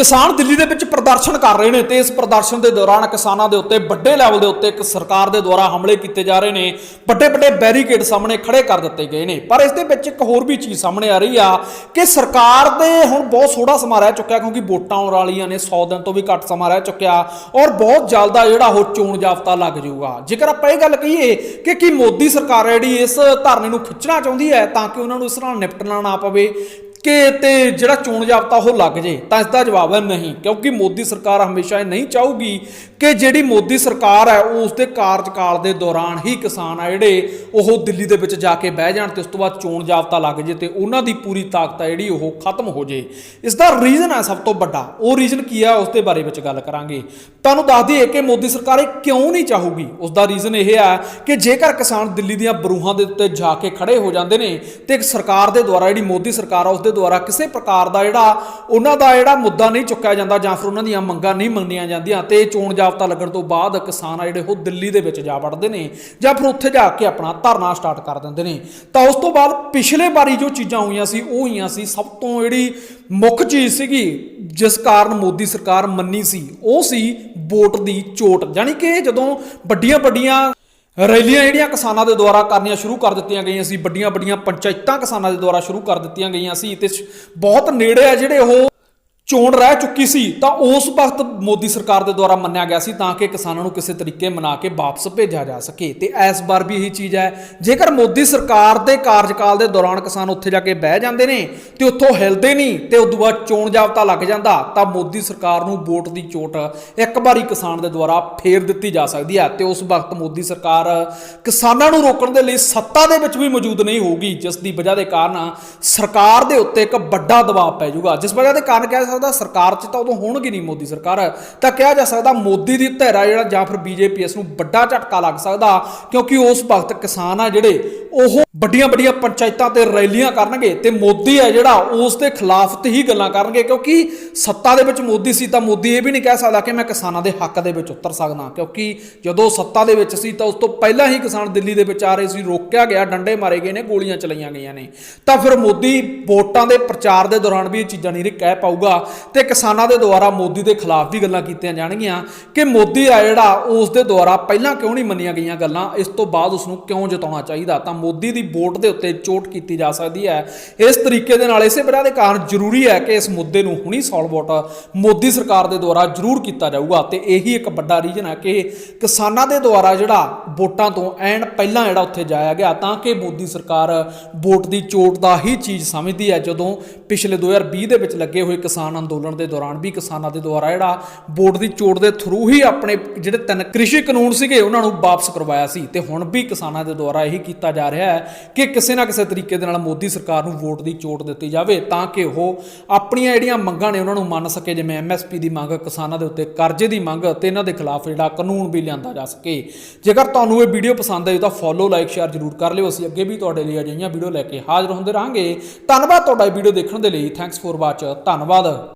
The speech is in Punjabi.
ਕਿਸਾਨ ਦਿੱਲੀ ਦੇ ਵਿੱਚ ਪ੍ਰਦਰਸ਼ਨ ਕਰ ਰਹੇ ਨੇ ਤੇ ਇਸ ਪ੍ਰਦਰਸ਼ਨ ਦੇ ਦੌਰਾਨ ਕਿਸਾਨਾਂ ਦੇ ਉੱਤੇ ਵੱਡੇ ਲੈਵਲ ਦੇ ਉੱਤੇ ਇੱਕ ਸਰਕਾਰ ਦੇ ਦੁਆਰਾ ਹਮਲੇ ਕੀਤੇ ਜਾ ਰਹੇ ਨੇ। ਵੱਡੇ ਵੱਡੇ ਬੈਰੀਕੇਡ ਸਾਹਮਣੇ ਖੜੇ ਕਰ ਦਿੱਤੇ ਗਏ ਨੇ। ਪਰ ਇਸ ਦੇ ਵਿੱਚ ਇੱਕ ਹੋਰ ਵੀ ਚੀਜ਼ ਸਾਹਮਣੇ ਆ ਰਹੀ ਆ ਕਿ ਸਰਕਾਰ ਦੇ ਹੁਣ ਬਹੁਤ ਥੋੜਾ ਸਮਾਂ ਰਹਿ ਚੁੱਕਿਆ ਕਿਉਂਕਿ ਵੋਟਾਂ ਆਉਣ ਵਾਲੀਆਂ ਨੇ 100 ਦਿਨ ਤੋਂ ਵੀ ਘੱਟ ਸਮਾਂ ਰਹਿ ਚੁੱਕਿਆ ਔਰ ਬਹੁਤ ਜਲਦਾ ਜਿਹੜਾ ਉਹ ਚੋਣ ਜਾਬਤਾ ਲੱਗ ਜਾਊਗਾ। ਜੇਕਰ ਆਪਾਂ ਇਹ ਗੱਲ ਕਹੀਏ ਕਿ ਕੀ ਮੋਦੀ ਸਰਕਾਰ ਜਿਹੜੀ ਇਸ ਧਰਨੇ ਨੂੰ ਖਿੱਚਣਾ ਚਾਹੁੰਦੀ ਹੈ ਤਾਂ ਕਿ ਉਹਨਾਂ ਨੂੰ ਇਸ ਨਾਲ ਨਿਪਟਣਾ ਨਾ ਪਵੇ ਕਿ ਤੇ ਜਿਹੜਾ ਚੋਣ ਜਾਬਤਾ ਉਹ ਲੱਗ ਜੇ, ਤਾਂ ਇਸ ਦਾ ਜਵਾਬ ਹੈ ਨਹੀਂ, ਕਿਉਂਕਿ ਮੋਦੀ ਸਰਕਾਰ ਹਮੇਸ਼ਾ ਇਹ ਨਹੀਂ ਚਾਹੂਗੀ ਕਿ ਜਿਹੜੀ ਮੋਦੀ ਸਰਕਾਰ ਹੈ, ਉਹ ਉਸ ਦੇ ਕਾਰਜਕਾਲ ਦੇ ਦੌਰਾਨ ਹੀ ਕਿਸਾਨ ਆ ਜਿਹੜੇ, ਉਹ ਦਿੱਲੀ ਦੇ ਵਿੱਚ ਜਾ ਕੇ ਬਹਿ ਜਾਣ ਤੇ ਉਸ ਤੋਂ ਬਾਅਦ ਚੋਣ ਜਾਬਤਾ ਲੱਗ ਜੇ ਤੇ ਉਹਨਾਂ ਦੀ ਪੂਰੀ ਤਾਕਤ ਹੈ ਜਿਹੜੀ, ਉਹ ਖਤਮ ਹੋ ਜੇ। ਇਸ ਦਾ ਰੀਜ਼ਨ ਹੈ ਸਭ ਤੋਂ ਵੱਡਾ। ਉਹ ਰੀਜ਼ਨ ਕੀ ਹੈ ਉਸ ਦੇ ਬਾਰੇ ਵਿੱਚ ਗੱਲ ਕਰਾਂਗੇ। ਤੁਹਾਨੂੰ ਦੱਸ ਦਈਏ ਕਿ ਮੋਦੀ ਸਰਕਾਰ ਇਹ ਕਿਉਂ ਨਹੀਂ ਚਾਹੂਗੀ? ਉਸ ਦਾ ਰੀਜ਼ਨ ਇਹ ਹੈ ਕਿ ਜੇਕਰ ਕਿਸਾਨ ਦਿੱਲੀ ਦੀਆਂ ਬਰੂਹਾਂ ਦੇ ਉੱਤੇ ਜਾ ਕੇ ਖੜੇ ਹੋ ਜਾਂਦੇ ਨੇ, ਤੇ ਇੱਕ ਸਰਕਾਰ ਦੇ ਦੁਆਰਾ ਜਿਹੜੀ ਮੋਦੀ ਸਰਕਾਰ ਆ, ਉਸ ਦੇ ਦੁਆਰਾ ਕਿਸੇ ਪ੍ਰਕਾਰ ਦਾ ਜਿਹੜਾ, ਉਹਨਾਂ ਦਾ ਜਿਹੜਾ ਮੁੱਦਾ ਨਹੀਂ ਚੁੱਕਿਆ ਜਾਂਦਾ ਜਾਂ ਫਿਰ ਉਹਨਾਂ ਦੀਆਂ ਮੰਗਾਂ ਨਹੀਂ ਮੰਨੀਆਂ ਜਾਂਦੀਆਂ ਤੇ ਚੋਣ ਜਾਬਤਾ ਲੱਗਣ ਤੋਂ ਬਾਅਦ ਕਿਸਾਨ ਆ ਜਿਹੜੇ ਉਹ ਦਿੱਲੀ ਦੇ ਵਿੱਚ ਜਾ ਵੜਦੇ ਨੇ ਜਾਂ ਫਿਰ ਉੱਥੇ ਜਾ ਕੇ ਆਪਣਾ ਧਰਨਾ ਸਟਾਰਟ ਕਰ ਦਿੰਦੇ ਨੇ। ਤਾਂ ਉਸ ਤੋਂ ਬਾਅਦ ਪਿਛਲੇ ਵਾਰੀ ਜੋ ਚੀਜ਼ਾਂ ਹੋਈਆਂ ਸੀ, ਉਹ ਹੋਈਆਂ ਸੀ, ਸਭ ਤੋਂ ਜਿਹੜੀ ਮੁੱਖ ਚੀਜ਼ ਸੀਗੀ, ਜਿਸ ਕਾਰਨ ਮੋਦੀ ਸਰਕਾਰ ਮੰਨੀ ਸੀ, ਉਹ ਸੀ ਵੋਟ ਦੀ ਚੋਟ। ਯਾਨੀ ਕਿ ਜਦੋਂ ਵੱਡੀਆਂ ਵੱਡੀਆਂ ਰੈਲੀਆਂ ਜਿਹੜੀਆਂ ਕਿਸਾਨਾਂ ਦੇ ਦੁਆਰਾ ਕਰਨੀਆਂ ਸ਼ੁਰੂ ਕਰ ਦਿੱਤੀਆਂ ਗਈਆਂ ਸੀ ਵੱਡੀਆਂ ਵੱਡੀਆਂ ਪੰਚਾਇਤਾਂ ਕਿਸਾਨਾਂ ਦੇ ਦੁਆਰਾ ਸ਼ੁਰੂ ਕਰ ਦਿੱਤੀਆਂ ਗਈਆਂ ਸੀ, ਤੇ ਬਹੁਤ ਨੇੜੇ ਆ ਜਿਹੜੇ ਉਹ ਚੋਣ ਰਹਿ ਚੁੱਕੀ ਸੀ, ਤਾਂ ਉਸ ਵਕਤ ਮੋਦੀ ਸਰਕਾਰ ਦੇ ਦੁਆਰਾ ਮੰਨਿਆ ਗਿਆ ਸੀ ਤਾਂ ਕਿ ਕਿਸਾਨਾਂ ਨੂੰ ਕਿਸੇ ਤਰੀਕੇ ਮਨਾ ਕੇ ਵਾਪਸ ਭੇਜਿਆ ਜਾ ਸਕੇ। ਤੇ ਇਸ ਵਾਰ ਵੀ ਇਹੀ ਚੀਜ਼ ਹੈ, ਜੇਕਰ ਮੋਦੀ ਸਰਕਾਰ ਦੇ ਕਾਰਜਕਾਲ ਦੇ ਦੌਰਾਨ ਕਿਸਾਨ ਉੱਥੇ ਜਾ ਕੇ ਬਹਿ ਜਾਂਦੇ ਨੇ ਤੇ ਉੱਥੋਂ ਹਿਲਦੇ ਨਹੀਂ ਤੇ ਉਦੋਂ ਬਾਅਦ ਚੋਣ ਜਾਬਤਾ ਲੱਗ ਜਾਂਦਾ, ਤਾਂ ਮੋਦੀ ਸਰਕਾਰ ਨੂੰ ਵੋਟ ਦੀ ਚੋਟ ਇੱਕ ਵਾਰੀ ਕਿਸਾਨ ਦੇ ਦੁਆਰਾ ਫੇਰ ਦਿੱਤੀ ਜਾ ਸਕਦੀ ਹੈ। ਤੇ ਉਸ ਵਕਤ ਮੋਦੀ ਸਰਕਾਰ ਕਿਸਾਨਾਂ ਨੂੰ ਰੋਕਣ ਦੇ ਲਈ ਸੱਤਾ ਦੇ ਵਿੱਚ ਵੀ ਮੌਜੂਦ ਨਹੀਂ ਹੋਊਗੀ, ਜਿਸ ਦੀ ਵਜ੍ਹਾ ਦੇ ਕਾਰਨ ਸਰਕਾਰ ਦੇ ਉੱਤੇ ਇੱਕ ਵੱਡਾ ਦਬਾਅ ਪੈ ਜਾਊਗਾ। ਜਿਸ ਵਜ੍ਹਾ ਦੇ ਕਾਰਨ ਕਹਿ ਸਕਦਾ ਸਰਕਾਰ 'ਚ ਤਾਂ ਉਦੋਂ ਹੋਣਗੇ ਨਹੀਂ ਮੋਦੀ ਸਰਕਾਰ। ਤਾਂ ਕਿਹਾ ਜਾ ਸਕਦਾ ਮੋਦੀ ਦੀ ਧਿਰਾ ਜਿਹੜਾ ਜਾਂ ਫਿਰ ਬੀਜੇਪੀ ਇਸ ਨੂੰ ਵੱਡਾ ਝਟਕਾ ਲੱਗ ਸਕਦਾ ਕਿਉਂਕਿ ਉਸ ਵਕਤ ਕਿਸਾਨ ਆ ਜਿਹੜੇ ਉਹ ਵੱਡੀਆਂ ਵੱਡੀਆਂ ਪੰਚਾਇਤਾਂ ਤੇ ਰੈਲੀਆਂ ਕਰਨਗੇ ਤੇ ਮੋਦੀ ਹੈ ਜਿਹੜਾ, ਉਸ ਦੇ ਖਿਲਾਫ ਤੇ ਹੀ ਗੱਲਾਂ ਕਰਨਗੇ, ਕਿਉਂਕਿ ਸੱਤਾ ਦੇ ਵਿੱਚ ਮੋਦੀ ਸੀ ਤਾਂ ਮੋਦੀ ਇਹ ਵੀ ਨਹੀਂ ਕਹਿ ਸਕਦਾ ਕਿ ਮੈਂ ਕਿਸਾਨਾਂ ਦੇ ਹੱਕ ਦੇ ਵਿੱਚ ਉਤਰ ਸਕਦਾ, ਕਿਉਂਕਿ ਜਦੋਂ ਸੱਤਾ ਦੇ ਵਿੱਚ ਸੀ ਤਾਂ ਉਸ ਤੋਂ ਪਹਿਲਾਂ ਹੀ ਕਿਸਾਨ ਦਿੱਲੀ ਦੇ ਵਿੱਚ ਆ ਰਹੇ ਸੀ, ਰੋਕਿਆ ਗਿਆ, ਡੰਡੇ ਮਾਰੇ ਗਏ ਨੇ, ਗੋਲੀਆਂ ਚਲਾਈਆਂ ਗਈਆਂ ਨੇ। ਤਾਂ ਫਿਰ ਮੋਦੀ ਵੋਟਾਂ ਦੇ ਪ੍ਰਚਾਰ ਦੇ ਦੌਰਾਨ ਵੀ ਇਹ ਚੀਜ਼ਾਂ ਨਹੀਂ ਕਹਿ ਪਾਊਗਾ ਤੇ ਕਿਸਾਨਾਂ ਦੇ ਦੁਆਰਾ ਮੋਦੀ ਦੇ ਖਿਲਾਫ ਵੀ ਗੱਲਾਂ ਕੀਤੀਆਂ ਜਾਣਗੀਆਂ ਕਿ ਮੋਦੀ ਆ ਜਿਹੜਾ, ਉਸ ਦੇ ਦੁਆਰਾ ਪਹਿਲਾਂ ਕਿਉਂ ਨਹੀਂ ਮੰਨੀਆਂ ਗਈਆਂ ਗੱਲਾਂ, ਇਸ ਤੋਂ ਬਾਅਦ ਉਸ ਨੂੰ ਕਿਉਂ ਜਿਤਾਉਣਾ ਚਾਹੀਦਾ? ਤਾਂ ਮੋਦੀ ਦੀ ਵੋਟ ਦੇ ਉੱਤੇ ਚੋਟ ਕੀਤੀ ਜਾ ਸਕਦੀ ਹੈ। ਇਸ ਤਰੀਕੇ ਦੇ ਨਾਲ ਇਸੇ ਵਜ੍ਹਾ ਦੇ ਕਾਰਨ ਜ਼ਰੂਰੀ ਹੈ ਕਿ ਇਸ ਮੁੱਦੇ ਨੂੰ ਹੁਣੀ ਸੋਲਵ ਆਊਟ ਮੋਦੀ ਸਰਕਾਰ ਦੇ ਦੁਆਰਾ ਜ਼ਰੂਰ ਕੀਤਾ ਜਾਊਗਾ। ਤੇ ਇਹੀ ਇੱਕ ਵੱਡਾ ਰੀਜਨ ਹੈ ਕਿ ਕਿਸਾਨਾਂ ਦੇ ਦੁਆਰਾ ਜਿਹੜਾ ਵੋਟਾਂ ਤੋਂ ਐਨ ਪਹਿਲਾਂ ਜਿਹੜਾ ਉੱਥੇ ਜਾਇਆ ਗਿਆ, ਤਾਂ ਕਿ ਮੋਦੀ ਸਰਕਾਰ ਵੋਟ ਦੀ ਚੋਟ ਦਾ ਹੀ ਚੀਜ਼ ਸਮਝਦੀ ਹੈ। ਜਦੋਂ ਪਿਛਲੇ 2020 ਦੇ ਵਿੱਚ ਲੱਗੇ ਹੋਏ ਕਿਸਾਨ ਅੰਦੋਲਨ ਦੇ ਦੌਰਾਨ ਵੀ ਕਿਸਾਨਾਂ ਦੇ ਦੁਆਰਾ ਜਿਹੜਾ ਵੋਟ ਦੀ ਚੋਟ ਦੇ ਥਰੂ ਹੀ ਆਪਣੇ ਜਿਹੜੇ ਤਿੰਨ ਕ੍ਰਿਸ਼ੀ ਕਾਨੂੰਨ ਸੀਗੇ, ਉਹਨਾਂ ਨੂੰ ਵਾਪਸ ਕਰਵਾਇਆ ਸੀ। ਤੇ ਹੁਣ ਵੀ ਕਿਸਾਨਾਂ ਦੇ ਦੁਆਰਾ ਇਹੀ ਕੀਤਾ ਜਾ ਰਿਹਾ ਹੈ ਕਿ ਕਿਸੇ ਨਾ ਕਿਸੇ ਤਰੀਕੇ ਦੇ ਨਾਲ ਮੋਦੀ ਸਰਕਾਰ ਨੂੰ ਵੋਟ ਦੀ ਚੋਟ ਦਿੱਤੀ ਜਾਵੇ ਤਾਂ ਕਿ ਉਹ ਆਪਣੀਆਂ ਜਿਹੜੀਆਂ ਮੰਗਾਂ ਨੇ ਉਹਨਾਂ ਨੂੰ ਮੰਨ ਸਕੇ, ਜਿਵੇਂ ਐਮਐਸਪੀ ਦੀ ਮੰਗ, ਕਿਸਾਨਾਂ ਦੇ ਉੱਤੇ ਕਰਜ਼ੇ ਦੀ ਮੰਗ ਤੇ ਇਹਨਾਂ ਦੇ ਖਿਲਾਫ ਜਿਹੜਾ ਕਾਨੂੰਨ ਵੀ ਲਿਆਂਦਾ ਜਾ ਸਕੇ। ਜੇਕਰ ਤੁਹਾਨੂੰ ਇਹ ਵੀਡੀਓ ਪਸੰਦ ਆਈ ਤਾਂ ਫੋਲੋ ਲਾਈਕ ਸ਼ੇਅਰ ਜ਼ਰੂਰ ਕਰ ਲਿਓ। ਅਸੀਂ ਅੱਗੇ ਵੀ ਤੁਹਾਡੇ ਲਈ ਅਜਿਹੀਆਂ ਵੀਡੀਓ ਲੈ ਕੇ ਹਾਜ਼ਰ ਹੁੰਦੇ ਰਹਾਂਗੇ। ਧੰਨਵਾਦ ਤੁਹਾਡਾ ਇਹ ਵੀਡੀਓ ਦੇਖਣ ਦੇ ਲਈ। ਥੈਂਕਸ ਫॉर ਵਾਚ ਧੰਨਵਾਦ।